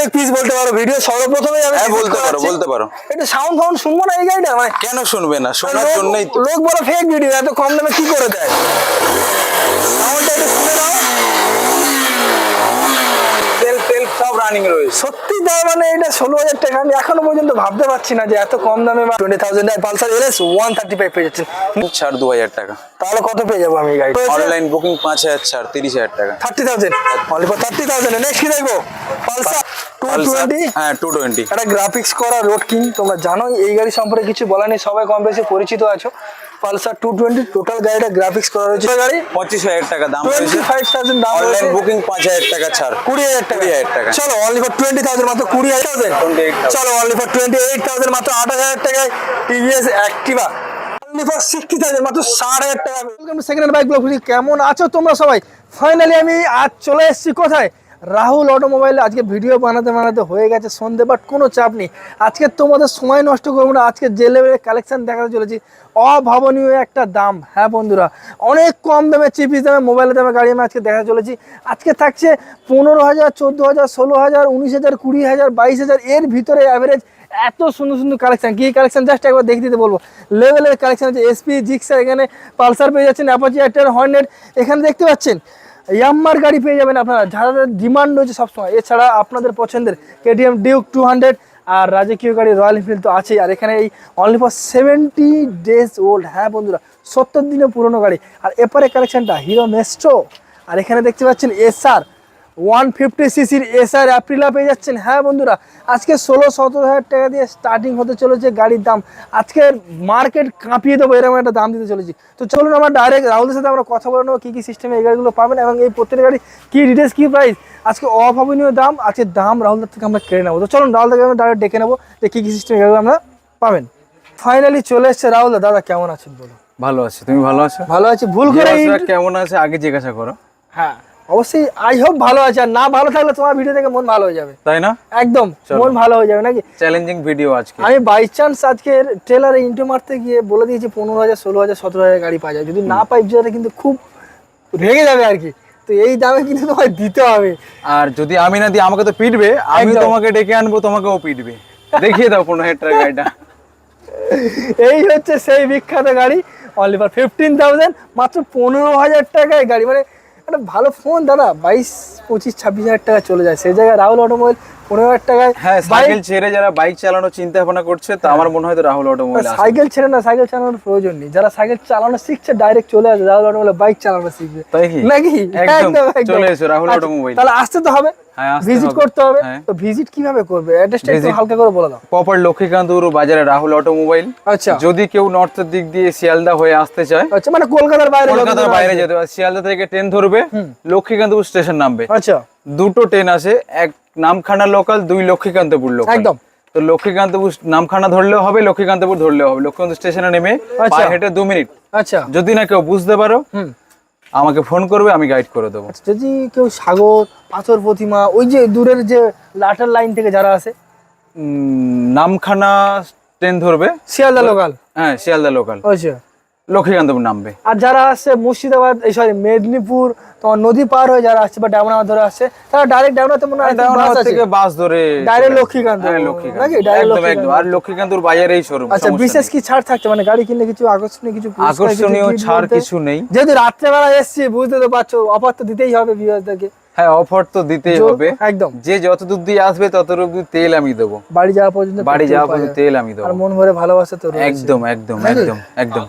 অনেক পিস বলতে পারো ভিডিও সর্বপ্রথমেই আমি হ্যাঁ বলতে পারো বলতে পারো। একটু সাউন্ড ফাউন্ড শুনব না এই গাড়িটা? মানে কেন শুনবে না? শোনার জন্যই লোক বলে ফেক ভিডিও এত কম দামে কি করে দেয়? সাউন্ডটা একটু শুনে সব রানিং রয়েছে। সত্যি দাম মানে এটা ষোলো হাজার টাকা। আমি এখনও পর্যন্ত ভাবতে পারছি না যে এত কম দামে twenty thousand Pulsar LS one thirty five পেয়ে যাচ্ছেন। ছাড় দু হাজার টাকা। তাহলে কত পেয়ে যাব আমি গাড়ি? অনলাইন বুকিং পাঁচ হাজার ছাড় তিরিশ হাজার টাকা। Thirty thousand only for thirty thousand next কি দেখব? পালসার টোয়েন্টি হ্যাঁ টু টোয়েন্টি একটা গ্রাফিক্স করা রোড কিং তোমরা জানো এই গাড়ি সম্পর্কে কিছু বলা নেই। সবাই কম বেশি পরিচিত আছো। পালসার টু টোয়েন্টি টোটাল গাড়িটা গ্রাফিক্স করা রয়েছে। গাড়ি পঁচিশ হাজার টাকা দাম টোয়েন্টি রয়েছে। ফাইভ থাউজেন্ড দাম অনলাইন বুকিং পাঁচ হাজার টাকা ছাড়। কুড়ি হাজার টাকা। 20,000 টাকা। চলো অনলি ফর টোয়েন্টি থাউজেন্ড মাত্র কুড়ি হাজার। থাউজেন্ড 28,000 চলো only for twenty eight thousand মাত্র আঠাশ হাজার টাকায় TVS Activa only for sixty thousand মাত্র ষাট হাজার টাকা। ওয়েলকাম সেকেন্ড বাইক ব্লগ কেমন আছো তোমরা সবাই? ফাইনালি আমি আজ চলে এসেছি কোথায়? রাহুল অটোমোবাইলে আজকে ভিডিও বানাতে বানাতে হয়ে গেছে সন্ধে বাট কোনো চাপ নেই। আজকে তোমাদের সময় নষ্ট করব না, আজকে যে লেভেলের কালেকশান দেখাতে চলেছি। অভাবনীয় একটা দাম হ্যাঁ বন্ধুরা? অনেক কম দামে চিপিস দামে মোবাইলের দামে গাড়ি আমি আজকে দেখা চলেছি। আজকে থাকছে পনেরো হাজার, চোদ্দ হাজার, ষোলো হাজার, উনিশ হাজার, কুড়ি হাজার, বাইশ হাজার, এর ভিতরে অ্যাভারেজ এত সুন্দর সুন্দর কালেকশন কী কালেকশন জাস্ট একবার দেখে দিতে বলব। লেভেলের কালেকশন আছে এসপি জিক্সার এখানে পালসার পেয়ে যাচ্ছেন অ্যাপাচি অ্যাক্টার হর্নেট এখানে দেখতে পাচ্ছেন ইয়াম্মার গাড়ি পেয়ে যাবেন আপনারা। যাদের ডিমান্ড রয়েছে সবসময়। এছাড়া আপনাদের পছন্দের কেটিএম ডিউক টু হান্ড্রেড আর রাজকীয় গাড়ি রয়্যাল এনফিল্ড তো আছেই। আর এখানে এই only for seventy days old হ্যাঁ বন্ধুরা, সত্তর দিনের পুরনো গাড়ি। আর এপারে কালেকশনটা হিরো মেস্ট্রো আর এখানে দেখতে পাচ্ছেন এসআর ওয়ান ফিফটি সিসির এসআর অ্যাপ্রিলা পেয়ে যাচ্ছেন। হ্যাঁ বন্ধুরা আজকে ষোলো সতেরো হাজার টাকা দিয়ে স্টার্টিং হতে চলেছে গাড়ির দাম। আজকে মার্কেট কাঁপিয়ে দেবো এরকম একটা দাম দিতে চলেছি। তো চলুন আমরা ডাইরেক্ট রাহুলের সাথে আমরা কথা বলে নেব কী কী সিস্টেমে এই গাড়িগুলো পাবেন এবং এই প্রত্যেকটা গাড়ি কী ডিটেলস কী প্রাইস আজকে অভাবনীয় দাম আজকে দাম রাহুলদার থেকে আমরা কেড়ে নেব। তো চলুন রাহুল থেকে আমরা ডাইরেক্ট ডেকে নেব যে কী কী সিস্টেম এগুলো আমরা পাবেন। ফাইনালি চলে এসছে রাহুল। দাদা কেমন আছেন বলো ভালো আছি। তুমি ভালো আছো? ভালো আছি ভুল করে কেমন আছে আগে জিজ্ঞাসা করো। হ্যাঁ। অবশ্যই আই হোপ ভালো আছে। আর না ভালো থাকলে তোমার ভিডিও দেখে মন ভালো হয়ে যাবে। তাই না? একদম মন ভালো হয়ে যাবে নাকি? চ্যালেঞ্জিং ভিডিও আজকে। আমি বাই চান্স আজকে ট্রেলারে ইন্টু মারতে গিয়ে বলে দিয়েছি পনেরো হাজার ষোলো হাজার সতেরো হাজার গাড়ি পাওয়া যায়। যদি না পাই যেটা কিন্তু খুব রেগে যাবে আর কি। তো এই দামে কিন্তু তোমায় দিতে হবে। আর যদি আমি না দিই আমাকে তো পিটবে। আমি তোমাকে ডেকে আনব তোমাকেও পিটবে। দেখিয়ে দাও পনেরো হাজার টাকার গাড়িটা। এই হচ্ছে সেই বিখ্যাত গাড়ি অনলি ফর ফিফটিন থাউজেন্ড মাত্র পনেরো হাজার টাকায় গাড়ি। মানে একটা ভালো ফোন দাদা, বাইশ, পঁচিশ, ছাব্বিশ হাজার টাকা চলে যায়। সেই জায়গায় রাহুল অটোমোবাইল পনেরো হাজার টাকায় হ্যাঁ সাইকেল ছেড়ে যারা বাইক চালানোর চিন্তা ভাবনা করছে তো আমার মনে হয় তো রাহুল অটোমোবাইল সাইকেল ছেড়ে না সাইকেল চালানোর প্রয়োজন নেই। যারা সাইকেল চালানো শিখছে ডাইরেক্ট চলে আসে রাহুল অটোমোবাইল বাইক চালানো শিখবে। তাই কি? নাকি? একদম। চলে এসো রাহুল অটোমোবাইল তাহলে আসতে তো হবে। হ্যাঁ, ভিজিট করতে হবে। হ্যাঁ। তো ভিজিট কীভাবে করবে? অ্যাড্রেসটা একটু হালকা করে বলে দাও। প্রপার লক্ষ্মীকান্তপুর বাজারে রাহুল অটোমোবাইল আচ্ছা। যদি কেউ নর্থের দিক দিয়ে শিয়ালদা হয়ে আসতে চায় আচ্ছা মানে কলকাতার বাইরে কলকাতার বাইরে যেতে পারে শিয়ালদা থেকে ট্রেন ধরবে লক্ষ্মীকান্তপুর স্টেশন নামবে। আচ্ছা। দুটো ট্রেন আছে এক নামখানা লোকাল দুই লক্ষ্মীকান্তপুর লোকাল একদম। তো লক্ষ্মীকান্তপুর নামখানা ধরলেও হবে লক্ষ্মীকান্তপুর ধরলেও হবে। লক্ষ্মীকান্ত স্টেশনে নেমে আচ্ছা। পায়ে হেঁটে দু মিনিট। আচ্ছা। যদি না কেউ বুঝতে পারো আমাকে ফোন করবে আমি গাইড করে দেবো। আচ্ছা, যদি কেউ সাগর পাথর প্রতিমা ওই যে দূরের যে লাটার লাইন থেকে যারা আসে? উম, নামখানা ট্রেন ধরবে। শিয়ালদা লোকাল হ্যাঁ শিয়ালদা লোকাল আচ্ছা। লক্ষ্মীকান্তপুর নামবে। আর যারা আসছে মুর্শিদাবাদ এই সরি মেদিনীপুর তোমার নদী পার হয়ে যারা আসছে বা ডায়মন্ড ধরে আসছে তারা ডাইরেক্ট ডায়মন্ডতে মনে হয় থেকে বাস ধরে চলে লক্ষ্মীকান্ত। নাকি? ডাইরেক্ট আর লক্ষ্মীকান্তপুর বাজারেই শোরুম আচ্ছা বিশেষ কি ছাড় থাকছে? মানে গাড়ি কিনলে কিছু আকর্ষণীয় কিছু আকর্ষণীয় ছাড় কিছু নেই। যেহেতু রাত্রেবেলা এসছি বুঝতে তো পারছ অফার তো দিতেই হবে ভিউয়ারদেরকে হ্যাঁ অফার তো দিতেই হবে। একদম। যে যত দূর দিয়ে আসবে তত অব্দি তেল আমি দেবো। বাড়ি যাওয়া পর্যন্ত বাড়ি যাওয়া পর্যন্ত তেল আমি দেবো। আর মন ভরে ভালোবাসা তো একদম একদম একদম একদম।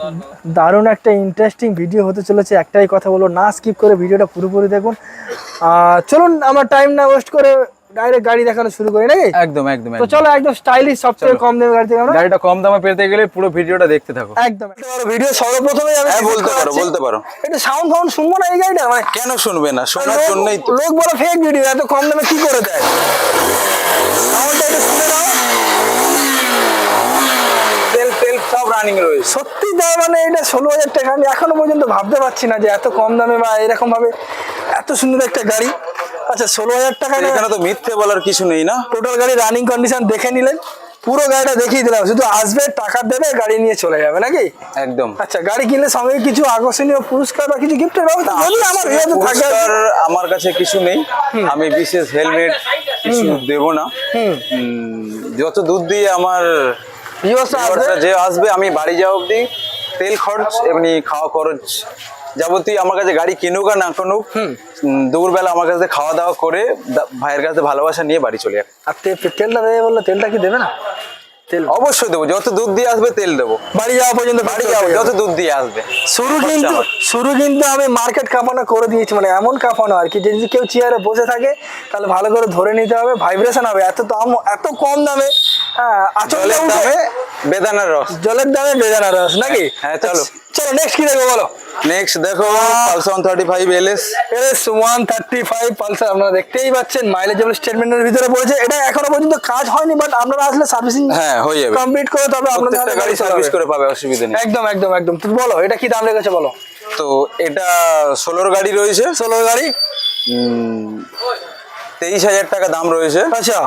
দারুণ একটা ইন্টারেস্টিং ভিডিও হতে চলেছে একটাই কথা বলো না স্কিপ করে ভিডিওটা পুরোপুরি দেখুন। চলুন আমার টাইম না ওয়েস্ট করে ডাইরেক্ট গাড়ি দেখানো শুরু করি নাকি? একদম একদম তো চলো একদম। স্টাইলিশ সবথেকে কম দামে গাড়ি থেকে আমরা গাড়িটা কম দামে পেতে গেলে পুরো ভিডিওটা দেখতে থাকো। একদম। ভিডিও সর্বপ্রথমে আমি হ্যাঁ বলতে পারো বলতে পারো। এটা সাউন্ড ফাউন্ড শুনব না এই গাড়িটা? মানে কেন শুনবে না? শোনার লোক- জন্যই তো। লোক বলে ফেক ভিডিও এত কম দামে কি করে দেয়? সাউন্ডটা একটু শুনে নাও। সব রানিং রয়েছে। সত্যি দাম মানে এটা ষোলো হাজার টাকা আমি এখনও পর্যন্ত ভাবতে পারছি না যে এত কম দামে বা এরকম ভাবে এত সুন্দর একটা গাড়ি। আচ্ছা ষোলো হাজার টাকা এখানে তো মিথ্যে বলার কিছু নেই না? টোটাল গাড়ি রানিং কন্ডিশন দেখে নিলেন। পুরো গাড়িটা দেখিয়ে দিলাম। শুধু আসবে টাকা দেবে গাড়ি নিয়ে চলে যাবে নাকি? একদম। আচ্ছা গাড়ি কিনলে সঙ্গে কিছু আকর্ষণীয় পুরস্কার বা কিছু গিফটের ব্যবস্থা? আমার পুরস্কার কাছে কিছু নেই। আমি বিশেষ হেলমেট কিছু দেব না। যত দুধ দিয়ে আমার যে আসবে আমি বাড়ি যাওয়া অবধি তেল খরচ এমনি খাওয়া খরচ যাবতীয় আমার কাছে গাড়ি কিনুক আর না কিনুক দুপুরবেলা আমার কাছে খাওয়া দাওয়া করে ভাইয়ের কাছে ভালোবাসা নিয়ে বাড়ি চলে যাবে আর তেলটা দেবে বলল তেলটা কি দেবে না? তেল। অবশ্যই দেবো যত দুধ দিয়ে আসবে তেল দেবো। বাড়ি যাওয়া পর্যন্ত বাড়ি যাব যত দুধ দিয়ে আসবে। শুরু কিন্তু। শুরু কিন্তু আমি মার্কেট কাঁপানো করে দিয়েছি মানে এমন কাঁপানো আর কি যদি কেউ চেয়ারে বসে থাকে তাহলে ভালো করে ধরে নিতে হবে ভাইব্রেশন হবে। এত দাম এত কম দামে হ্যাঁ আচল দামে বেদানার রস। জলের দামে বেজানা রস নাকি? হ্যাঁ, চলো। চলো নেক্সট কি দেখব বলো? নেক্সট দেখো Pulsar thirty five LS S one thirty five Pulsar আপনারা দেখতেই পাচ্ছেন মাইলেজ যেমন স্টেটমেন্টের ভিতরে পড়েছে। এটা এখনও পর্যন্ত কাজ হয়নি বাট আপনারা আসলে সার্ভিসিং হ্যাঁ হয়ে যাবে। কমপ্লিট করে তবে আপনাদের গাড়ি সার্ভিস করে পাবে অসুবিধা নেই। একদম একদম একদম। তুমি বলো এটা কি দাম রেখেছে বলো? তো এটা ষোলোর গাড়ি রয়েছে। ষোলো গাড়ি? তেইশ হাজার টাকা দাম রয়েছে। আচ্ছা।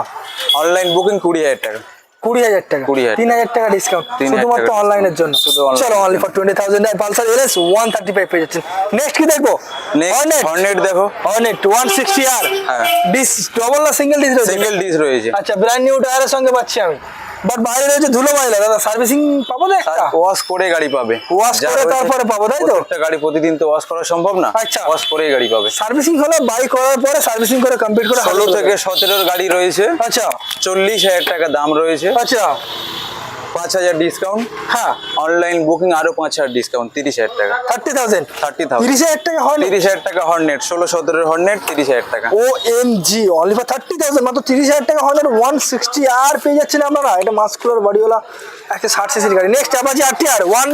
অনলাইন বুকিং কুড়ি হাজার টাকা। কুড়ি হাজার টাকা। 20,000 তিন হাজার টাকা ডিসকাউন্ট 3,000 শুধুমাত্র অনলাইনের জন্য। চলো only for twenty thousand Pulsar LS one thirty five পেয়ে যাচ্ছেন। নেক্সট কি দেখব? হর্নেট দেখো। Hornet one sixty R. Disc double না সিঙ্গেল ডিস রয়েছে? সিঙ্গেল ডিস রয়েছে। আচ্ছা ব্র্যান্ড নিউ টায়ারের সঙ্গে পাচ্ছি আমি। বাট বাইরে রয়েছে ধুলো ময়লা। দাদা সার্ভিসিং পাবো না একটা? ওয়াশ করে গাড়ি পাবে। ওয়াশ করে তারপরে পাবো, তাই তো? একটা গাড়ি প্রতিদিন তো ওয়াশ করা সম্ভব না। আচ্ছা। ওয়াশ করেই গাড়ি পাবে। সার্ভিসিং হলো বাই করার পরে সার্ভিসিং করে কমপ্লিট করে ষোলো হাতে থেকে দেবে। সতেরোর গাড়ি রয়েছে। আচ্ছা। চল্লিশ হাজার টাকা দাম রয়েছে। আচ্ছা। পাঁচ হাজার ডিসকাউন্ট হ্যাঁ অনলাইন বুকিং আরও পাঁচ হাজার ডিসকাউন্ট তিরিশ হাজার টাকা। Thirty thousand? 30,000 তিরিশ হাজার টাকা হয় তিরিশ হাজার টাকা হর্নেট ষোলো সতেরোর হর্নেট তিরিশ হাজার টাকা। O M G only for thirty thousand মাত্র তিরিশ হাজার টাকা হর্নেট ওয়ান সিক্সটি আর পেয়ে যাচ্ছেন আপনারা। এটা মাস্কুলার বডিওয়ালা একটা ষাট সিসির গাড়ি। Next Apache R T R one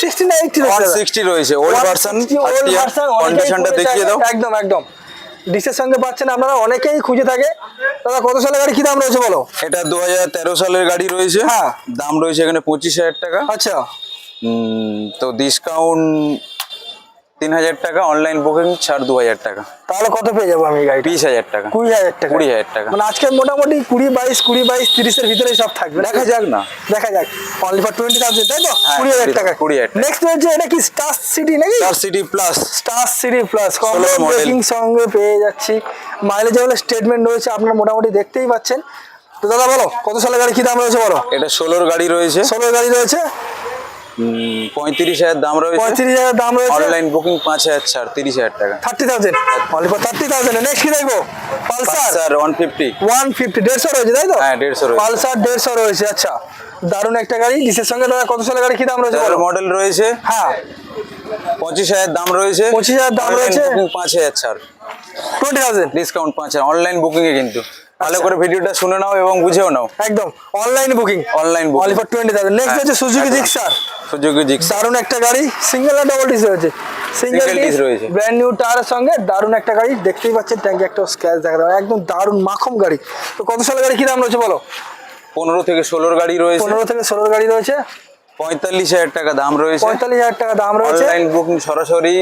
sixty না এইটটি ওয়ান সিক্সটি রয়েছে ওল্ড ভার্সন কন্ডিশনটা দেখিয়ে দাও। একদম একদম। ডিসের সঙ্গে পাচ্ছেন আপনারা অনেকেই খুঁজে থাকে। দাদা কত সালের গাড়ি কি দাম রয়েছে বলো? এটা দু হাজার তেরো সালের গাড়ি রয়েছে। হ্যাঁ। দাম রয়েছে এখানে পঁচিশ হাজার টাকা। আচ্ছা। তো ডিসকাউন্ট তিন হাজার টাকা অনলাইন বুকিং ছাড় দু হাজার টাকা। তাহলে কত পেয়ে যাব আমি গাড়ি বিশ হাজার টাকা। কুড়ি হাজার টাকা। কুড়ি হাজার টাকা। মানে আজকে মোটামুটি কুড়ি বাইশ কুড়ি বাইশ তিরিশের ভিতরে সব থাকবে। দেখা যাক না। দেখা যাক। অনলি ফর টোয়েন্টি থাউজেন্ড তাই তো? হ্যাঁ, কুড়ি হাজার টাকা। কুড়ি হাজার নেক্সট রয়েছে এটা কি স্টার সিটি নাকি? চার city plus star city plus braking সঙ্গে পেয়ে যাচ্ছি। মাইলেজ হলে স্টেটমেন্ট রয়েছে আপনারা মোটামুটি দেখতেই পাচ্ছেন। তো দাদা বলো কত সালের গাড়ি কি দাম রয়েছে বলো? এটা ষোলোর গাড়ি রয়েছে। ষোলো গাড়ি রয়েছে। পঁয়ত্রিশ হাজার দাম রয়েছে। পঁয়ত্রিশ হাজার দাম রয়েছে। অনলাইন বুকিং পাঁচ হাজার ছাড় তিরিশ হাজার টাকা। Thirty thousand. Only for thirty thousand. Next কি দেখব? Pulsar. One fifty one fifty দেড়শো রয়েছে তাই তো? হ্যাঁ, 150 রয়েছে। পালসার দেড়শো রয়েছে আচ্ছা। দারুণ একটা গাড়ি। ডিসের সঙ্গে দাদা কত সালের গাড়ি কি দাম রয়েছে মডেল রয়েছে। হ্যাঁ। পঁচিশ হাজার দাম রয়েছে। 25,000 দাম রয়েছে। পাঁচ হাজার ছাড়। টোয়েন্টি থাউজেন্ড ডিসকাউন্ট পাঁচ হাজার। অনলাইন বুকিং এ কিন্তু। ভালো করে ভিডিওটা শুনে নাও এবং বুঝেও নাও। একদম online booking online only booking for twenty thousand next হচ্ছে সুজুকি। জিক্সার সুযোগী জিক্স দারুণ একটা গাড়ি সিঙ্গেল আর ডবল ডিস রয়েছে। সিঙ্গেল ডিস রয়েছে। ব্র্যান্ড নিউ টায়ারের সঙ্গে দারুণ একটা গাড়ি। দেখতেই পাচ্ছেন ট্যাঙ্কে একটা স্ক্র্যাচ দেখা যাবে একদম দারুণ মাখম গাড়ি। তো কত সালের গাড়ি কি দাম রয়েছে বলো? পনেরো থেকে ষোলোর গাড়ি রয়েছে। পনেরো থেকে ষোলোর গাড়ি রয়েছে। পঁয়তাল্লিশ হাজার টাকা দাম রয়েছে। পঁয়তাল্লিশ হাজার টাকা দাম রয়েছে। অনলাইন বুকিং সরাসরি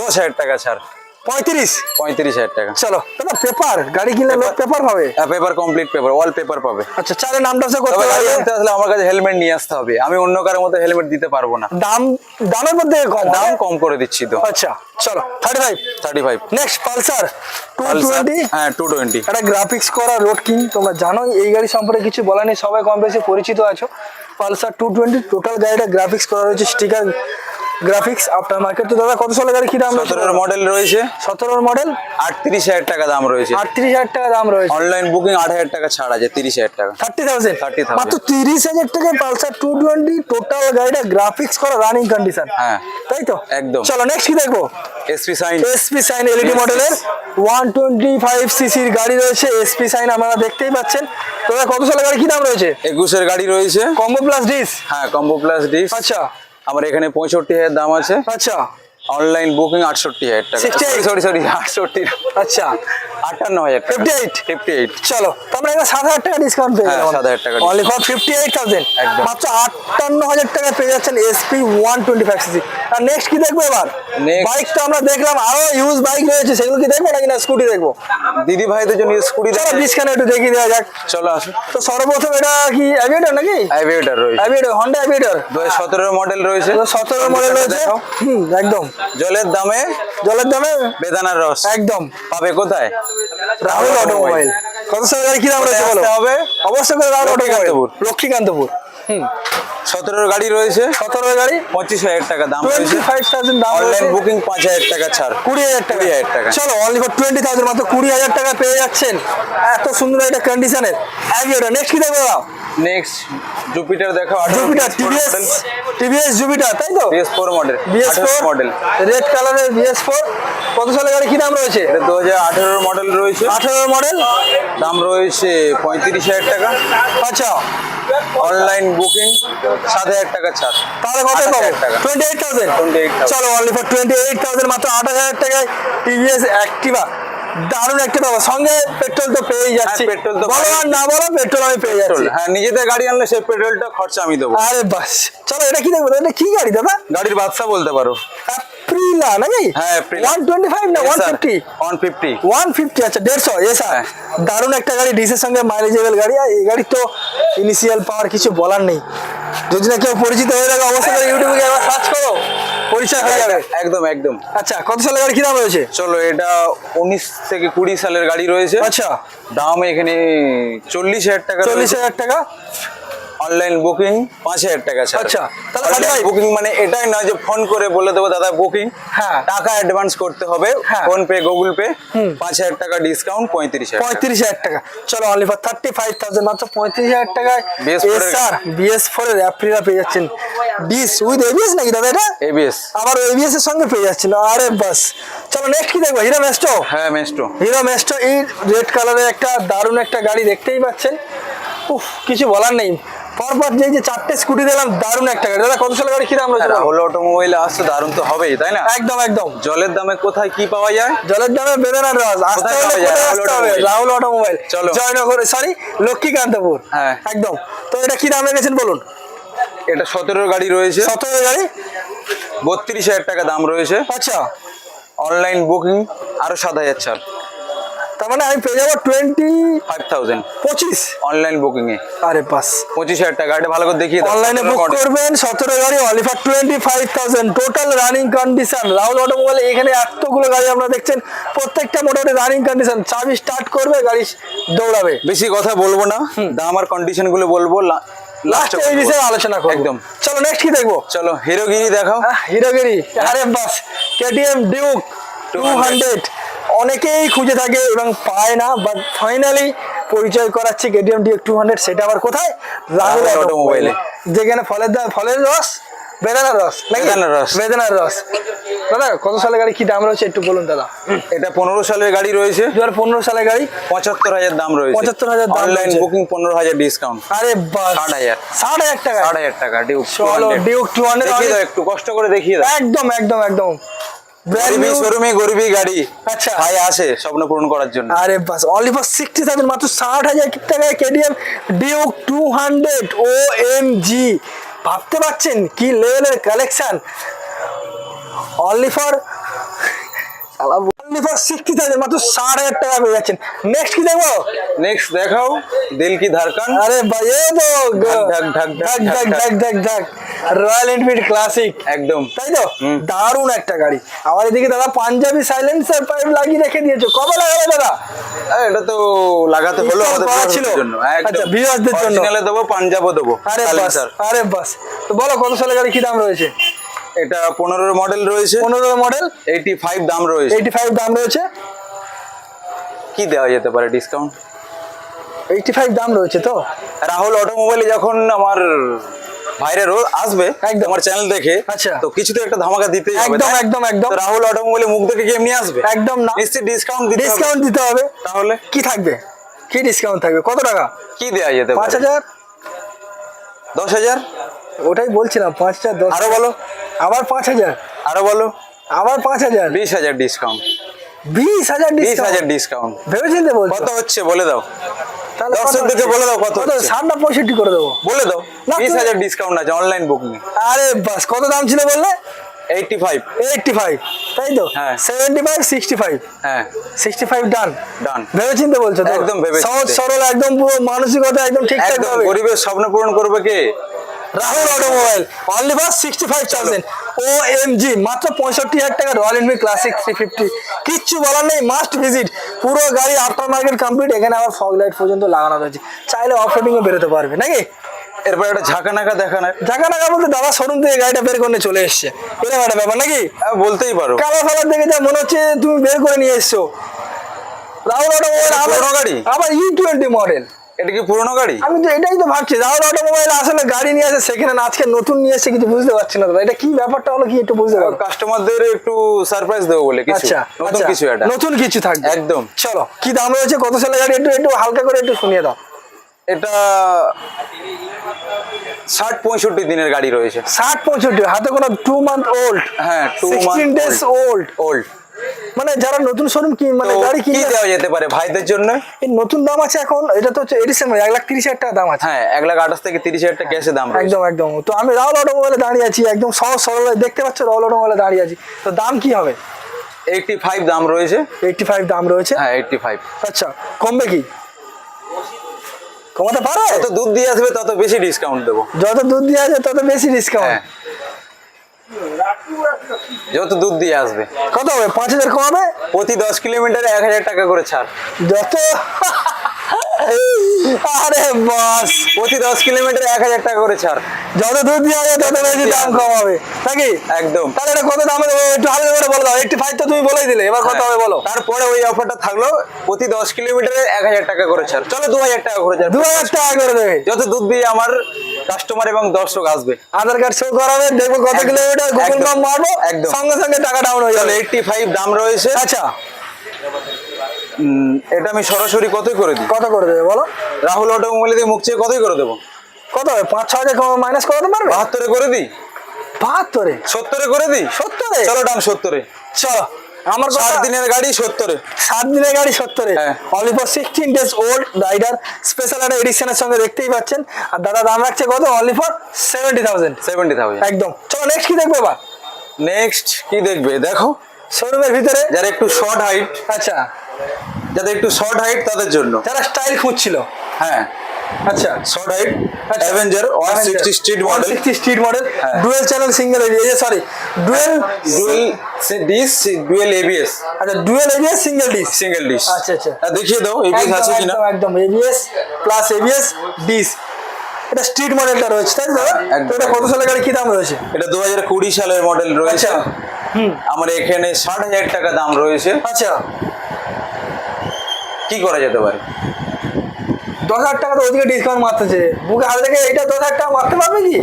দশ হাজার টাকা ছাড়। পঁয়ত্রিশ? পঁয়ত্রিশ হাজার টাকা। চলো দাদা পেপার গাড়ি কিনলে লোক পেপার পাবে? Paper complete paper wall paper পাবে। আচ্ছা চারে নামটা সে করতে পারবে। আসলে আমার কাছে হেলমেট নিয়ে আসতে হবে। আমি অন্য কারোর মতো হেলমেট দিতে পারব না। দাম দামের মধ্যে কম দাম কম করে দিচ্ছি তো। আচ্ছা চলো thirty five thirty five next Pulsar two twenty হ্যাঁ টু টোয়েন্টি একটা গ্রাফিক্স করা রোড কিং তোমরা জানোই এই গাড়ি সম্পর্কে কিছু বলা নেই সবাই কম বেশি পরিচিত আছো। পালসার টু টোয়েন্টি টোটাল গাড়িটা গ্রাফিক্স করা রয়েছে স্টিকার গ্রাফিক্স আফটার মার্কেট তো দাদা কত সালের গাড়ি কি দাম সতেরোর মডেল রয়েছে। সতেরোর মডেল আটত্রিশ হাজার টাকা দাম রয়েছে। আটত্রিশ হাজার টাকা দাম রয়েছে। অনলাইন বুকিং আট হাজার টাকা ছাড় আছে তিরিশ হাজার টাকা। Thirty thousand? 30,000 মাত্র তিরিশ হাজার টাকায় পালসার টু টোয়েন্টি টোটাল গাড়িটা গ্রাফিক্স করা রানিং কন্ডিশন হ্যাঁ। তাই তো? একদম। চলো নেক্সট কি দেখব? SP Shine SP Shine LED মডেলের ওয়ান টোয়েন্টি ফাইভ সিসির গাড়ি রয়েছে। এসপি সাইন আপনারা দেখতেই পাচ্ছেন। তো দাদা কত সালের গাড়ি কি দাম রয়েছে? একুশের গাড়ি রয়েছে। কম্বো প্লাস ডিস হ্যাঁ কম্বো প্লাস ডিস আচ্ছা। আমার এখানে পঁয়ষট্টি হাজার দাম আছে। আচ্ছা। অনলাইন বুকিং আটষট্টি হাজার টাকা। 68 সরি সরি আটষট্টি। আচ্ছা। আটান্ন হাজার টাকা। 58 ফিফটি এইট চলো সাত হাজার টাকা ডিসকাউন্ট পেয়ে হ্যাঁ, গেলাম 7,000 টাকা only for fifty eight thousand. মাত্র আটান্ন হাজার টাকা পেয়ে যাচ্ছেন SP one twenty five CC আর নেক্সট কি দেখব এবার? বাইক তো আমরা দেখলাম আরও ইউজ বাইক রয়েছে। সেগুলো কি দেখব নাকি না স্কুটি দেখব? দিদি ভাইদের জন্য স্কুটি চলো ডিসকাউন্ট একটু দেখিয়ে দেওয়া যাক। চলো আসুন তো সর্বপ্রথম এটা কি অ্যাভিয়েটার নাকি? অ্যাভিয়েটার রয়েছে। অ্যাভিয়েটার হন্ডা অ্যাভিয়েটার দু হাজার সতেরো মডেল রয়েছে। সতেরো মডেল রয়েছে। হুম একদম। জলের দামে জলের দামে বেদানার রস। একদম। পাবে কোথায়? রাহুল অটোমোবাইল। কত সময় কি দাম রয়েছে বলো? হবে? অবশ্যই করে রাহুল অটোমোবাইল। লক্ষ্মীকান্তপুর। সতেরোর গাড়ি রয়েছে। সতেরো গাড়ি? পঁচিশ হাজার টাকা দাম রয়েছে। ফাইভ থাউজেন্ড দাম অনলাইন বুকিং পাঁচ হাজার টাকা ছাড়। কুড়ি হাজার টাকা। হাজার টাকা। চলো অনলি ফর টোয়েন্টি থাউজেন্ড মাত্র কুড়ি হাজার টাকা পেয়ে যাচ্ছেন। এত সুন্দর একটা কন্ডিশনের অ্যাভিয়েটার নেক্সট কি দেখব নেক্সট জুপিটার দেখো জুপিটার টিভিএস টিভিএস জুপিটার তাই তো? BS four model BS four model red কালারের বিএস ফোর কত সালের গাড়ি? কি দাম রয়েছে? এটা দু হাজার আঠেরোর মডেল রয়েছে। আঠারো মডেল দাম রয়েছে পঁয়ত্রিশ হাজার টাকা। আচ্ছা। অনলাইন বুকিং সাত হাজার টাকা ছাড় তাহলে কত পাবো? টোয়েন্টি এইট থাউজেন্ড 28,000 চলো only for twenty eight thousand মাত্র আট হাজার টাকায় টিভিএস অ্যাক্টিভা দারুণ একটা পাবো সঙ্গে পেট্রোল তো যাচ্ছি হ্যাঁ, petrol তো বলো আর না বলো পেট্রোল আমি পেয়ে যাচ্ছি। হ্যাঁ নিজেদের গাড়ি আনলে সেই পেট্রোলটা খরচা আমি দেবো। আরে বাস চলো এটা কি দেখব? এটা কি গাড়ি দাদা? গাড়ির বাদশা বলতে পারো। অ্যাপ্রিলা নাকি? হ্যাঁ। ওয়ান টোয়েন্টি ফাইভ না one fifty? One fifty. One fifty আচ্ছা দেড়শো এ স্যার। দারুণ একটা গাড়ি ডিসের সঙ্গে মাইলেজেবল গাড়ি। আর এই গাড়ি তো ইনিশিয়াল পাওয়ার কিছু বলার নেই। যদি না কেউ পরিচিত হয়ে থাকে অবশ্যই ইউটিউবে গিয়ে একবার সার্চ করো। পরিচয় হয়ে যাবে। একদম একদম। আচ্ছা কত সালের গাড়ি কি দাম রয়েছে? চলো এটা উনিশ থেকে কুড়ি সালের গাড়ি রয়েছে। আচ্ছা। দাম এখানে চল্লিশ হাজার টাকা চল্লিশ হাজার টাকা? অনলাইন বুকিং পাঁচ হাজার টাকা ছাড়। আচ্ছা, তাহলে অনলাইন 35 বুকিং মানে এটাই না যে ফোন করে বলে দেবো দাদা বুকিং হ্যাঁ। টাকা অ্যাডভান্স করতে হবে। ফোন পে গুগল পে পাঁচ হাজার টাকা ডিসকাউন্ট পঁয়ত্রিশ হাজার পঁয়ত্রিশ হাজার টাকা। চলো only for thirty five thousand মাত্র পঁয়ত্রিশ হাজার টাকায়। BS4 এর স্যার বিএস ফোর এর অ্যাপ্রিলা পেয়ে যাচ্ছেন। ডিস উইথ এবিএস নাকি দাদা এটা? ABS আবার এবিএস এর সঙ্গে পেয়ে যাচ্ছিল। আরে বাস। চলো নেক্সট কি দেখব? হিরো মেস্টো হ্যাঁ মেস্ট্রো হিরো মেস্টো এই রেড কালারের একটা দারুণ একটা গাড়ি দেখতেই পাচ্ছেন। উফ কিছু বলার নেই। পরপর যে যে চারটে স্কুটি দিলাম দারুণ একটা গাড়ি। দাদা কত সালের গাড়ি? কি দাম রয়েছে? রাহুল অটোমোবাইলে আসছে দারুণ তো হবেই তাই না? একদম একদম। জলের দামে কোথায় কি পাওয়া যায়? জলের দামে বেদনার রস আসতে হলে রাহুল অটোমোবাইল। চলো। জয়নগর সরি লক্ষ্মীকান্তপুর। হ্যাঁ। একদম। তো এটা কি দাম রেখেছেন বলুন? এটা সতেরোর গাড়ি রয়েছে। সতেরো গাড়ি? বত্রিশ হাজার টাকা দাম রয়েছে। আচ্ছা। অনলাইন বুকিং আরও সাত হাজার ছাড় তার মানে আমি পেয়ে যাব টোয়েন্টি ফাইভ থাউজেন্ড পঁচিশ। অনলাইন বুকিং এ। আরে বাস। পঁচিশ হাজার টাকা এটা ভালো করে দেখিয়ে অনলাইনে বুক করবেন সতেরো গাড়ি অলিফার twenty five thousand total running condition Rahul automobile এখানে এতগুলো গাড়ি আপনারা দেখছেন প্রত্যেকটা মোটামুটি রানিং কন্ডিশন চাবি স্টার্ট করবে গাড়ি দৌড়াবে। বেশি কথা বলব না। দাম আর কন্ডিশনগুলো বলব লাস্টে এই বিষয়ে আলোচনা করব। একদম। চলো নেক্সট কি দেখব? চলো হিরোগিরি দেখাও। হিরোগিরি। আরে বাস কেটিএম ডিউক টু 200 হান্ড্রেড অনেকেই খুঁজে থাকে এবং পায় না বাট ফাইনালি পরিচয় করাচ্ছি কেটিএম ডিউক টু হান্ড্রেড সেটা আবার কোথায়? রাহুল অটোমোবাইলে যেখানে ফলের দাম ফলের রস বেদানার রস বেদানার রস। বেদানার রস। দাদা কত সালের গাড়ি? কি দাম রয়েছে? একটু বলুন দাদা। এটা পনেরো সালের গাড়ি রয়েছে। দু হাজার পনেরো সালের গাড়ি। পঁচাত্তর হাজার দাম রয়েছে। 75,000 দাম অনলাইন বুকিং পনেরো হাজার ডিসকাউন্ট আরে বাস। 60,000 ষাট হাজার টাকা? ষাট হাজার টাকা ডিউক চলো ডিউক টু হান্ড্রেড একটু কষ্ট করে দেখিয়ে দাও। একদম একদম একদম। গরিবি নিউ শোরুমে গরিবি গাড়ি। আচ্ছা। ভাই আসে স্বপ্ন পূরণ করার জন্য। আরে বাস অনলি ফর সিক্সটি থাউজেন্ড মাত্র ষাট হাজার টাকায় KTM Duke two hundred O M G ভাবতে পারছেন কি লেভেলের collection only for only for sixty thousand মাত্র ষাট হাজার টাকা পেয়ে যাচ্ছেন। নেক্সট কি দেখব? নেক্সট দেখাও। দিল কি ধারকান আরে ভাই এই তো ঢাক, ঢাক, ঢাক, ঢাক ঢাক ঢাক, ঢাক ঢাক। ঢাক রয়্যাল এনফিল্ড ক্লাসিক একদম। তাই তো? দারুণ একটা গাড়ি। আমার এদিকে দাদা পাঞ্জাবি সাইলেন্সার পাইপ লাগিয়ে রেখে দিয়েছ। কবে লাগাবে দাদা? এটা তো লাগাতে হলো আমাদের ছিল? জন্য। আচ্ছা, viewers দের জন্য। দেবো পাঞ্জাবও দেবো আরে বাস আরে বাস। তো বলো কত সালের গাড়ি কি দাম রয়েছে? এটা পনেরোর মডেল রয়েছে। পনেরো মডেল এইটি ফাইভ দাম রয়েছে। এইটি ফাইভ দাম রয়েছে। কি দেওয়া যেতে পারে ডিসকাউন্ট এইটি ফাইভ দাম রয়েছে তো? রাহুল অটোমোবাইলে যখন আমার ভাইরা রোজ আসবে একদম। আমার চ্যানেল দেখে আচ্ছা। তো কিছু তো একটা ধামাকা দিতেই হবে একদম, একদম, একদম। রাহুল অটোমোবাইলে মুখ দেখে কি এমনি আসবে? একদম না। নিশ্চয়ই ডিসকাউন্ট দিতে ডিসকাউন্ট ডিসকাউন্ট দিতে হবে। তাহলে? কি থাকবে? কি ডিসকাউন্ট থাকবে? কত টাকা? কি দেওয়া যেতে পাঁচ হাজার? দশ হাজার? ওটাই বলছিলাম পাঁচ হাজার দশ আরও বলো। আবার পাঁচ হাজার? আরও বলো। আবার পাঁচ হাজার? বিশ হাজার ডিসকাউন্ট বিশ হাজার বিশ হাজার ডিসকাউন্ট ভেবেচিন্তে বলছো? কত হচ্ছে বলে দাও। তাহলে দর্শকদেরকে বলে দাও কত হচ্ছে। ষাট না পঁয়ষট্টি করে দেবো। বলে দাও। বিশ হাজার ডিসকাউন্ট আছে অনলাইন বুকিং আরে বাস কত দাম ছিল বললে? এইটটি ফাইভ এইটটি ফাইভ তাই তো? হ্যাঁ। সেভেন্টি ফাইভ সিক্সটি ফাইভ হ্যাঁ। সিক্সটি ফাইভ ডান ডান ভেবে চিনতে বলছো তো? একদম ভেবেচিন্তে। সহজ সরল একদম পুরো মানসিকতা একদম ঠিকঠাক ভাবে। গরিবের স্বপ্ন পূরণ করবে কে? Rahul automobile only for sixty five thousand O M G মাত্র পঁয়ষট্টি হাজার টাকা Royal Enfield Classic three fifty কিচ্ছু বলার নেই মাস্ট ভিজিট পুরো গাড়ি আফটার মার্কেট কমপ্লিট এখানে আবার ফগ লাইট পর্যন্ত লাগানো রয়েছে। চাইলে অফ রোডিংও বেরোতে পারবে নাকি? এরপর একটা ঝাঁকা নাকা দেখা না জায়গা টাকা বলতে দাদা শোরুম থেকে গাড়িটা বের করে চলে এসছে। এরকম একটা ব্যাপার নাকি? হ্যাঁ, বলতেই পারো। কালার ফালার দেখে যা মনে হচ্ছে তুমি বের করে নিয়ে এসছো। রাহুল অটোমোবাইল? আবার ই টোয়েন্টি মডেল এটা কি পুরোনো গাড়ি? আমি তো এটাই তো ভাবছি রাহুল অটোমোবাইল আসলে গাড়ি নিয়ে আসে সেখানে আজকে নতুন নিয়ে এসে কিছু বুঝতে পারছি না দাদা। এটা কি ব্যাপারটা হলো কি একটু বুঝতে পারব কাস্টমারদের একটু সারপ্রাইজ দেবো বলে কিছু। আচ্ছা নতুন আচ্ছা, কিছু এটা। নতুন কিছু থাকবে। একদম। চলো কি দাম রয়েছে কত সালের গাড়ি? একটু একটু হালকা করে একটু শুনিয়ে দাও। এটা ষাট পঁয়ষট্টি দিনের গাড়ি রয়েছে। ষাট পঁয়ষট্টি হাতে কোনো টু মান্থ ওল্ড হ্যাঁ two sixteen days old old মানে যারা নতুন শোরুম কি মানে গাড়ি কি দেওয়া যেতে পারে ভাইদের জন্য? এই নতুন দাম আছে এখন এটা তো হচ্ছে এডিশন এক লাখ তিরিশ হাজার টাকা দাম আছে। হ্যাঁ এক লাখ আঠাশ থেকে তিরিশ হাজার টাকা ক্যাশে দাম একদম একদম। তো আমি রাহুল অটোমোবাইলে দাঁড়িয়ে আছি একদম সহজ সরল দেখতে পাচ্ছ রাহুল অটোমোবাইলে দাঁড়িয়ে আছি। তো দাম কি হবে? এইটটি ফাইভ দাম রয়েছে। এইটটি ফাইভ দাম রয়েছে? হ্যাঁ এইটটি ফাইভ আচ্ছা কমবে কি? কমাতে পারো যত দুধ দিয়ে আসবে তত বেশি ডিসকাউন্ট দেবো। যত দুধ দিয়ে আসবে তত বেশি ডিসকাউন্ট হ্যাঁ। যত দুধ দিয়ে আসবে। কত হবে? পাঁচ হাজার কমাবে? প্রতি দশ কিলোমিটারে এক হাজার টাকা করে ছাড়। যত আরে বাস। প্রতি দশ কিলোমিটারে এক হাজার টাকা করে ছাড়। যত দুধ দিয়ে আসবে তত বেশি দাম কমাবে। নাকি? একদম। তাহলে এটা কত দামে দেবো একটু হালকা করে বলে দাও এইটটি ফাইভ তো তুমি বলেই দিলে এবার কত হবে বলো। তারপরে ওই অফারটা থাকল প্রতি দশ কিলোমিটারে এক হাজার টাকা করে ছাড়। চলো দু হাজার টাকা করে ছাড়। দু হাজার টাকা করে দেবে। যত দুধ দিয়ে আমার কাস্টমার এবং দর্শক আসবে। আধার কার্ড শো করাবে দেখব কত কিলোমিটার গুগল ম্যাপ মারবো একদম। সঙ্গে সঙ্গে টাকা ডাউন হয়ে যাবে। এইটটি ফাইভ দাম রয়েছে। আচ্ছা। এটা আমি সরাসরি কতই করে দিই? কত করে দেবে বলো? রাহুল অটোমোবাইল দিয়ে মুখ চেয়ে কতই করে দেবো? কত হবে? পাঁচ ছ হাজার মাইনাস করাতে পারবে? বাহাত্তরে করে দিই? বাহাত্তরে? সত্তরে করে দিই। সত্তরে? চলো ডান সত্তরে। চলো আমার সাত দিনের গাড়ি সত্তরে। সাত দিনের গাড়ি সত্তরে। হ্যাঁ। Only for sixteen days old rider special একটা এডিশনের সঙ্গে দেখতেই পাচ্ছেন। আর দাদা দাম রাখছে কত? Only for seventy thousand seventy thousand একদম। চলো নেক্সট কি দেখব এবার নেক্সট কি দেখবে? দেখো। শোরুমের ভিতরে যারা একটু শর্ট হাইট আচ্ছা। যাদের একটু শর্ট হাইট তাদের জন্য। যারা স্টাইল খুঁজছিল। হ্যাঁ। আচ্ছা short height Avenger one sixty street model sixty street model হ্যাঁ। Dual channel single sorry dual dual disc dual ABS আচ্ছা dual ABS single disc single disc আচ্ছা, আচ্ছা। দেখিয়ে দাও এবিএস আছে কিনা। একদম এবিএস প্লাস এবিএস ডিস এটা স্ট্রিট মডেলটা রয়েছে তাই তো? দাদা? একদম, এটা কত সালের গাড়ি? কি দাম রয়েছে? এটা দু হাজার কুড়ি সালের মডেল রয়েছে। আচ্ছা। আমার এখানে ষাট হাজার টাকা দাম রয়েছে। আচ্ছা। কি করা যেতে পারে? দশ হাজার টাকা তো ওদিকে ডিসকাউন্ট মারতেছে। বুকে হাতে থেকে এইটা দশ হাজার টাকা মারতে পারবে কি?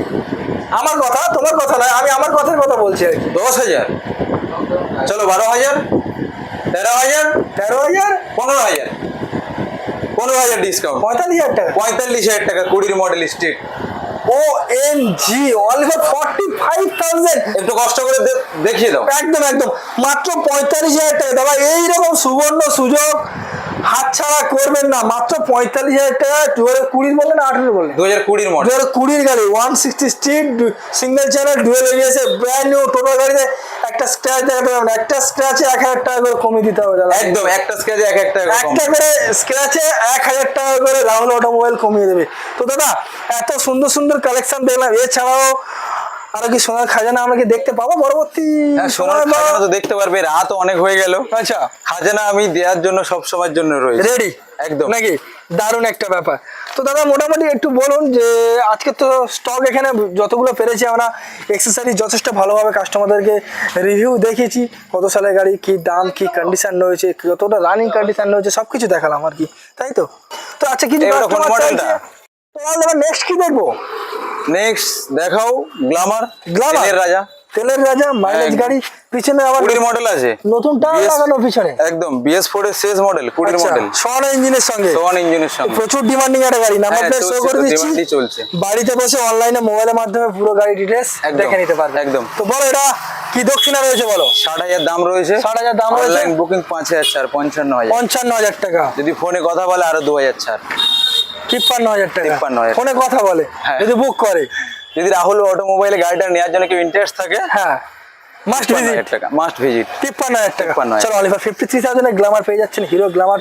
আমার কথা তোমার কথা নয় আমি আমার কথার কথা বলছি আর কি। দশ হাজার? চলো বারো হাজার তেরো হাজার তেরো হাজার? পনেরো হাজার। পনেরো হাজার ডিসকাউন্ট পঁয়তাল্লিশ হাজার টাকা। পঁয়তাল্লিশ হাজার টাকা কুড়ির model street O N G only for forty five thousand একটু কষ্ট করে দেখিয়ে দাও। একদম একদম। মাত্র পঁয়তাল্লিশ হাজার টাকা। দাদা এইরকম সুবর্ণ সুযোগ। হাতছাড়া করবেন না মাত্র পঁয়তাল্লিশ হাজার টাকা দু হাজার কুড়ির বললেন না আঠেরো বললেন? দু হাজার কুড়ির দু হাজার কুড়ির গাড়ি one sixty street single channel dual এরিয়াসে brand new টোটো গাড়িতে একটা স্ক্র্যাচ দেখাতে পারবেন একটা স্ক্র্যাচে এক হাজার টাকা করে কমিয়ে দিতে হবে একদম একটা স্কেচে এক একটা একটা করে স্ক্র্যাচে এক হাজার টাকা করে রাহুল অটোমোবাইল কমিয়ে দেবে। তো দাদা এত সুন্দর সুন্দর কালেকশন দেখলাম। এছাড়াও আরও কি সোনার খাজানা আমরা কি দেখতে পাবো পরবর্তী হ্যাঁ সোনার খাজানা তো দেখতে পারবে রাত অনেক হয়ে গেল। আচ্ছা। খাজানা আমি দেওয়ার জন্য সব সময়ের জন্য রয়েছে। রেডি একদম। নাকি? দারুণ একটা ব্যাপার। তো দাদা মোটামুটি একটু বলুন যে আজকে তো স্টক এখানে যতগুলো পেরেছি আমরা এক্সেসারি যথেষ্ট ভালোভাবে কাস্টমারদেরকে রিভিউ দেখিয়েছি কত সালের গাড়ি কি দাম কি কন্ডিশন রয়েছে কতটা রানিং কন্ডিশন রয়েছে সব কিছু দেখালাম আর কি। তাই তো? তো আচ্ছা কিছু নেক্সট কি দেখব? নেক্সট দেখাও গ্লামার Glamour? তেলের রাজা। তেলের রাজা মাইলেজ গাড়ি পিছনে আবার কুড়ির মডেল আছে। নতুন টায়ার লাগানো পিছনে। একদম বিএস ফোর এর শেষ মডেল কুড়ির মডেল সোয়ান ইঞ্জিনের সঙ্গে। সোয়ান ইঞ্জিনের সঙ্গে। প্রচুর ডিমান্ডিং একটা গাড়ি নাম্বার হ্যাঁ, প্লেট শো করে দিচ্ছি। চলছে। বাড়িতে বসে অনলাইনে মোবাইলের মাধ্যমে পুরো গাড়ি ডিটেলস দেখে নিতে পারবে। একদম। তো বলো এটা কি দক্ষিণা রয়েছে বলো? ষাট হাজার দাম রয়েছে। 60,000 দাম রয়েছে। বুকিং পাঁচ হাজার ছাড় পঞ্চান্ন হাজার। পঞ্চান্ন হাজার টাকা। যদি ফোনে কথা বলে আরও দু হাজার ছাড়। তিপ্পান্ন হাজার টাকা। 53,000 ফোনে কথা বলে হ্যাঁ। যদি বুক করে। যদি রাহুল অটোমোবাইলে গাড়িটা নেওয়ার জন্য কেউ ইন্টারেস্ট থাকে হ্যাঁ। মাস্ট ভিজিট টাকা মাস্ট ভিজিট তিপ্পান্ন হাজার টাকা। চলো অলিভার ফিফটি থ্রি গ্লামার পেয়ে যাচ্ছেন হিরো গ্লামার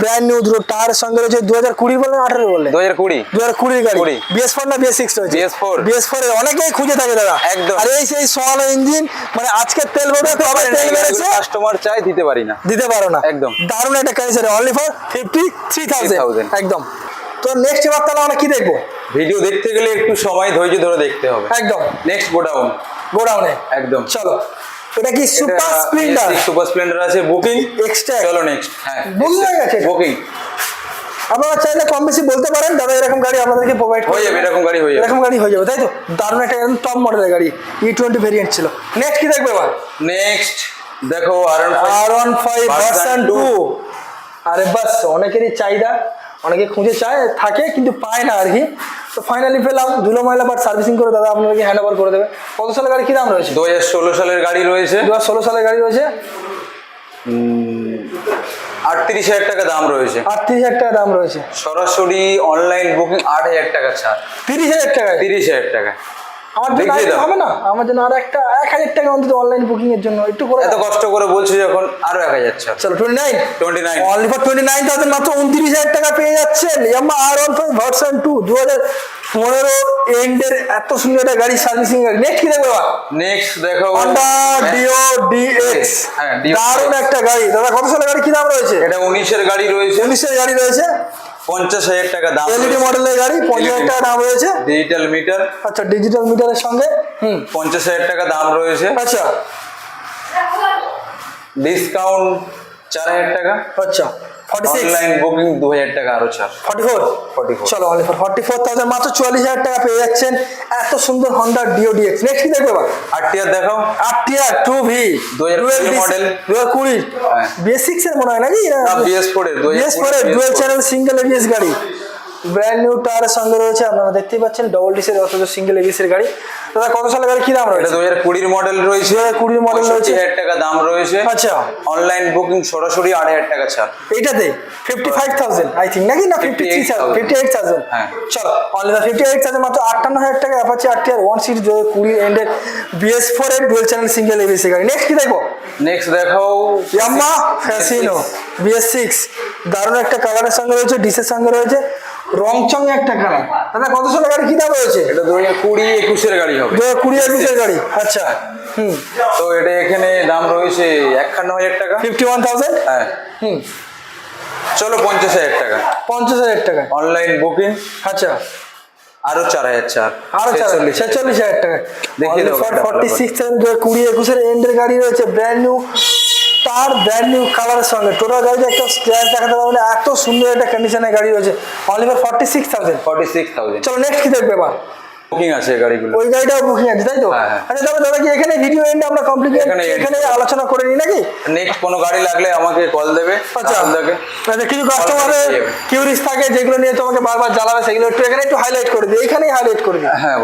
ব্র্যান্ড নিউ দুটো টায়ার সঙ্গে রয়েছে দু হাজার কুড়ি বললেন আঠারো বললেন। দু হাজার কুড়ি দু হাজার কুড়ির গাড়ি বিএস ফোর না বিএস সিক্স রয়েছে? BS4 বিএস ফোর অনেকেই খুঁজে থাকে দাদা। একদম। আর এই সেই সোয়ানো ইঞ্জিন মানে আজকে তেল কাস্টমার চাই দিতে পারি না। দিতে পারো না। একদম। দারুণ একটা condition only for fifty three thousand 3,000 একদম। তো নেক্সট এবার তাহলে আমরা কি দেখব? ভিডিও দেখতে গেলে একটু সময় ধৈর্য ধরে দেখতে হবে। একদম। নেক্সট গোডাউন গোডাউনে একদম। চলো। এটা কি সুপার স্প্লেন্ডার সুপার স্প্লেন্ডার আছে বুকিং এক্সট্রা চলো নেক্সট হ্যাঁ। Booking হয়ে গেছে। বুকিং আপনারা চাইলে কম বেশি বলতে পারেন দাদা এরকম গাড়ি আপনাদেরকে প্রোভাইড হয়ে যাবে এরকম গাড়ি হয়ে যাবে। এরকম গাড়ি হয়ে যাবে তাই তো? দারুণ একটা একদম টপ মডেলের গাড়ি ই টোয়েন্টি ভেরিয়েন্ট ছিল। নেক্সট কি দেখবে এবার? নেক্সট দেখো আর R one five version two আরে বাস অনেকেরই চাহিদা অনেকে খুঁজে চায় থাকে কিন্তু পায় না আর কি। তো ফাইনালি পেলাম ধুলো ময়লা বাট সার্ভিসিং করে দাদা আপনাদেরকে হ্যান্ড ওভার করে দেবে। কত সালের গাড়ি? কি দাম রয়েছে? দু হাজার ষোলো সালের গাড়ি রয়েছে। দু হাজার ষোলো সালের গাড়ি রয়েছে? আটত্রিশ হাজার টাকা দাম রয়েছে। আটত্রিশ হাজার টাকা দাম রয়েছে। সরাসরি অনলাইন বুকিং আট হাজার টাকা ছাড়। তিরিশ হাজার টাকা তিরিশ হাজার টাকা আমার জন্য। হবে না? আমার জন্য আর একটা এক হাজার টাকা অন্তত অনলাইন বুকিং এর জন্য। একটু করে এত কষ্ট করে বলছি যখন আরও এক হাজার চলো twenty nine 29 only for twenty nine thousand মাত্র উনত্রিশ হাজার টাকা পেয়ে যাচ্ছেন। Yamaha R one five version two দু হাজার পনেরো এন্ডের এত সুন্দর একটা গাড়ি সার্ভিসিং গাড়ি। নেক্সট কি দেখবে নেক্সট দেখো হন্ডা ডিও ডিএক্স হ্যাঁ, দারুণ একটা গাড়ি। দাদা কত সালের গাড়ি? কি দাম রয়েছে? এটা উনিশের গাড়ি রয়েছে। উনিশের গাড়ি রয়েছে। পঞ্চাশ হাজার টাকা দাম এলইডি মডেলের গাড়ি পঞ্চাশ হাজার টাকা দাম রয়েছে। ডিজিটাল মিটার আচ্ছা ডিজিটাল মিটারের সঙ্গে? হুম পঞ্চাশ হাজার টাকা দাম রয়েছে। আচ্ছা। ডিসকাউন্ট চার হাজার টাকা। আচ্ছা। অনলাইন বুকিং দু হাজার টাকা আরও ছাড়। ফর্টি ফোর 44 চলো only for forty four thousand মাত্র চুয়াল্লিশ হাজার টাকা পেয়ে যাচ্ছেন। এত সুন্দর হন্ডা ডিও ডিএক্স নেক্সট কি দেখবে এবার? আর টিয়ার দেখাও। টু ভি দু হাজার মডেল দু হাজার কুড়ি। হ্যাঁ। বেসিক্স এর মনে হয় নাকি? না বিএস ফোর এর বিএস ফোর এর ডুয়েল চ্যানেল সিঙ্গেল এবিএস গাড়ি। ব্র্যান্ড নিউ টায়ারের সঙ্গে রয়েছে আপনারা দেখতেই পাচ্ছেন ডবল ডিসের অথচ সিঙ্গেল এবিএস এর গাড়ি। দাদা কত সালের গাড়ি? কি দাম রয়েছে? দু হাজার কুড়ির মডেল রয়েছে। 2020 মডেল রয়েছে। হাজার টাকা দাম রয়েছে। আচ্ছা। অনলাইন বুকিং সরাসরি আট হাজার টাকা ছাড়। এইটাতে? Fifty five thousand I think নাকি না fifty three 58,000 fifty eight thousand হ্যাঁ। চলো অনলি ফিফটি এইট থাউজেন্ড মাত্র আটান্ন হাজার টাকা অ্যাপাচি আটটি আর ওয়ান সিট কুড়ি এন্ডের বিএস ফোর এর ডুয়েল চ্যানেল সিঙ্গেল এবিএসি গাড়ি। নেক্সট কি দেখব? নেক্সট দেখাও। ইয়াম্মা ফ্যাসিনো বিএস সিক্স দারুণ একটা কালারের সঙ্গে রয়েছে ডিসের সঙ্গে রয়েছে। রং চং একটা কালার। দাদা কত সালের গাড়ি কি দাম রয়েছে? এটা দু হাজার কুড়ি একুশের গাড়ি হবে। দু হাজার কুড়ি একুশের গাড়ি। আচ্ছা হুম। তো এটা এখানে দাম রয়েছে একান্ন হাজার টাকা। Fifty one thousand? হ্যাঁ। হুম। চলো পঞ্চাশ হাজার টাকা। পঞ্চাশ হাজার টাকা। Online booking. আচ্ছা। আরও চার হাজার চার। আরও ছেচল্লিশ হাজার। টাকা। এটা ফর্টি সিক্স কুড়ি একুশের এন্ডের গাড়ি রয়েছে ব্র্যান্ড নিউ তার ব্র্যান্ড নিউ কালারের সঙ্গে। টোটাল গাড়িতে একটা স্ক্র্যাচ দেখাতে পারবে না এত সুন্দর একটা কন্ডিশনের গাড়ি রয়েছে। Only for forty six thousand forty six thousand চলো নেক্সট কি দেখবে এবার? বুকিং আছে গাড়িগুলো ওই গাড়িটাও বুকিং আছে তাই তো হ্যাঁ, হ্যাঁ। আচ্ছা দাদা দাদা কি এখানে ভিডিও এন্ড আমরা কমপ্লিট এখানে আলোচনা করে নিই নাকি নেক্সট কোনো গাড়ি লাগলে আমাকে কল দেবে আচ্ছা। আচ্ছা কিছু কাস্টমারের কিউরিস থাকে যেগুলো নিয়ে তোমাকে বারবার জ্বালাবে সেগুলো একটু এখানে একটু হাইলাইট করে দিই এখানেই হাইলাইট করে দিই হ্যাঁ,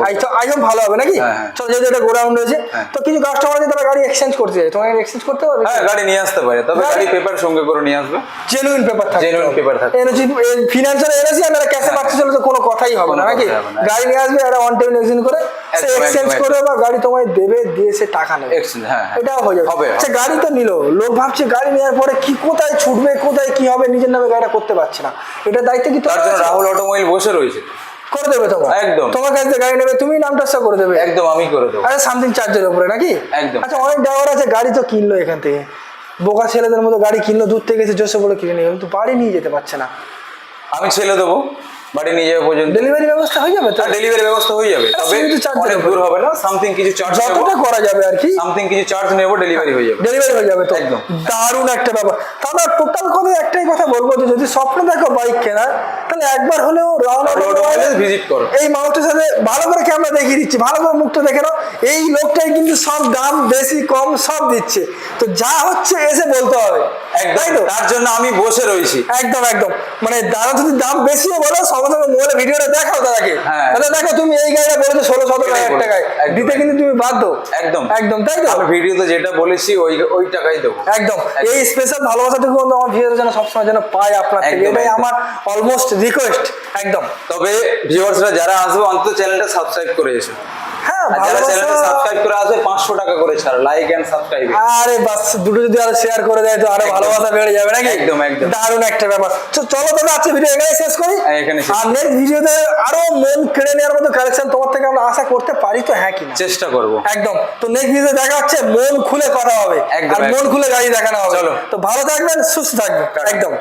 ভালো হবে নাকি হ্যাঁ, হ্যাঁ। চলো যেহেতু এটা গোডাউন রয়েছে। তো কিছু কাস্টমার আছে তারা গাড়ি এক্সচেঞ্জ করতে চায় তোমাকে এক্সচেঞ্জ করতে পারবে হ্যাঁ গাড়ি নিয়ে আসতে পারে তবে গাড়ি- পেপার সঙ্গে করে নিয়ে আসবে জেনুইন পেপার থাকে Genuine paper থাকবে। এনার্জি ফিনান্সিয়াল এনার্জি আমরা ক্যাশে। পাচ্ছি চলে তো কোনো কথাই হবে না নাকি। গাড়ি নিয়ে আসবে ওয়ান এক্সচেঞ্জ করে সে এক্সচেঞ্জ করে বা গাড়ি তোমায় দেবে দিয়ে সে টাকা নেবে। Exchange, হ্যাঁ, হ্যাঁ। এটাও হয়ে যাবে। হবে, আচ্ছা গাড়ি তো নিল। লোক ভাবছে গাড়ি নেওয়ার পরে কি কোথায় ছুটবে কোথায় কি হবে নিজের নামে গাড়িটা করতে পারছে না। এটা দায়িত্ব কি তার জন্য রাহুল অটোমোবাইল বসে রয়েছে। করে দেবে তোমার? একদম। তোমার কাছ গাড়ি নেবে তুমি নামটা সব করে দেবে। একদম আমি করে দেবো। আরে সামথিং চার্জের উপরে নাকি? একদম। আচ্ছা অনেক ড্রাইভার আছে গাড়ি তো কিনলো এখান থেকে। বোকা ছেলেদের মতো গাড়ি কিনলো দূর থেকে এসে জোসে বলে কিনে নিয়ে কিন্তু বাড়ি নিয়ে যেতে পারছে না। আমি ছেলে দেবো। বাড়ি নিয়ে যাবে পর্যন্ত। ডেলিভারি ব্যবস্থা হয়ে যাবে তো? ডেলিভারি ব্যবস্থা হয়ে যাবে। তবে অনেক দূর হবে না সামথিং কিছু চার্জ যতটা করা যাবে আর কি। সামথিং কিছু চার্জ নেব ডেলিভারি হয়ে যাবে। ডেলিভারি হয়ে যাবে তো? একদম। দারুণ একটা ব্যাপার। তাহলে টোটাল কথা একটাই কথা বলব যে যদি স্বপ্ন দেখো বাইক কেনার তাহলে একবার হলেও রাহুল ভিজিট করো। এই মানুষটার সাথে ভালো করে ক্যামেরা দেখিয়ে দিচ্ছি ভালো করে মুখটা দেখে নাও। এই লোকটাই কিন্তু সব দাম বেশি কম সব দিচ্ছে। তো যা হচ্ছে এসে বলতে হবে। একদম। তার জন্য আমি বসে রয়েছি। একদম একদম। মানে দাদা যদি দাম বেশিও বলো মোবাইলে ভিডিওটা দেখাও দাদাকে। হ্যাঁ। দাদা দেখো তুমি এই গাড়িটা বলেছ ষোলো সতেরো হাজার টাকায়। দিতে কিন্তু তুমি বাধ্য। একদম। একদম তাই তো? আমি ভিডিওতে যেটা বলেছি ওই ওই টাকাই দেবো। একদম। এই স্পেশাল ভালোবাসাটুকু কিন্তু আমার ভিউয়ার যেন সবসময় যেন পায় আপনার থেকে। এটাই আমার অলমোস্ট রিকোয়েস্ট একদম। তবে ভিউয়ার্সরা যারা আসবে অন্তত চ্যানেলটা সাবস্ক্রাইব করে এসো। আর সাবস্ক্রাইব করে বাস দুটো যদি আরও শেয়ার দেয় তো আরও একদম। ভালোবাসা বেড়ে যাবে নাকি? একদম, একদম। দারুণ একটা ব্যাপার। তো চলো তবে আজকে ভিডিও এখানে শেষ করি। হ্যাঁ, এখানে আর নেক্সট ভিডিওতে আরও মন কেড়ে নেওয়ার মতো কালেকশন তোমার থেকে আমরা আশা করতে পারি তো হ্যাঁ কিনা চেষ্টা করব। একদম। তো নেক্সট ভিডিও দেখা হচ্ছে মন খুলে কথা হবে। আর মন খুলে গাড়ি দেখানো হবে। চলো। তো ভালো থাকবেন সুস্থ থাকবেন। একদম।